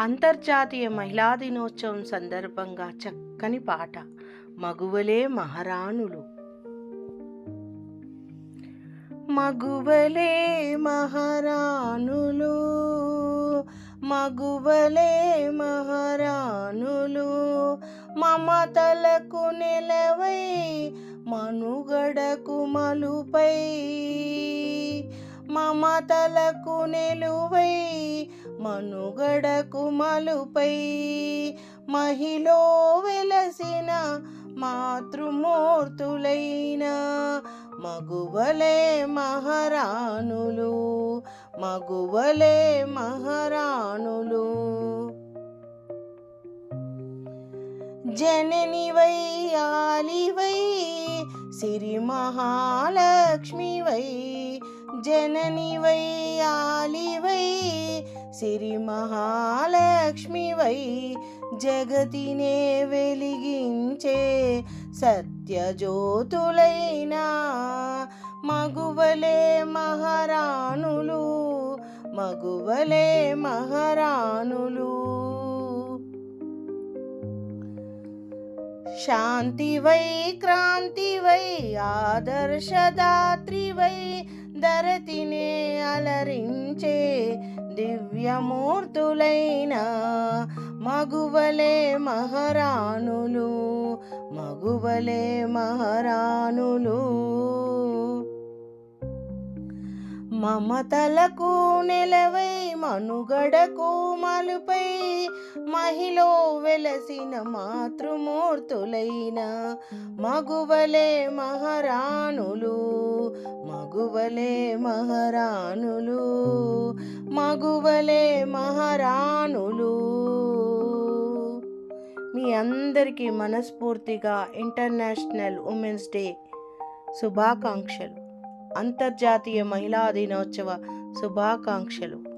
అంతర్జాతీయ మహిళా దినోత్సవం సందర్భంగా చక్కని పాట. మగువలే మహారాణులు. మగువలే మహారాణులు. మగువలే మహారాణులు. మమతలకు నిలవై మనుగడకు మలుపై. మమతలకు నిలువై మనుగడకు మలుపై మహిలో వెలసిన మాతృమూర్తులైన మగువలే మహారాణులు మగువలే మహారాణులు. జననివై ఆలివై సిరి మహాలక్ష్మివై జననివై ఆలివై సిరి మహాలక్ష్మివై జగతినే వెలిగించే సత్యజ్యోతులైనా మగువలే మహారాణులు మగువలే మహారాణులు. శాంతివై క్రాంతివై ఆదర్శదాత్రివై ధరతినే అలరించే దివ్యమూర్తులైన మగువలే మహారాణులు మగువలే మహారాణులు మమతలకు నెలవై మనుగడకు మలుపై మహిలో వెలసిన మాతృమూర్తులైన మగువలే మహారాణులు మగువలే మహారాణులు మగువలే మహారాణులు. మీ అందరికీ మనస్ఫూర్తిగా ఇంటర్నేషనల్ ఉమెన్స్ డే శుభాకాంక్షలు. అంతర్జాతీయ మహిళా దినోత్సవ శుభాకాంక్షలు.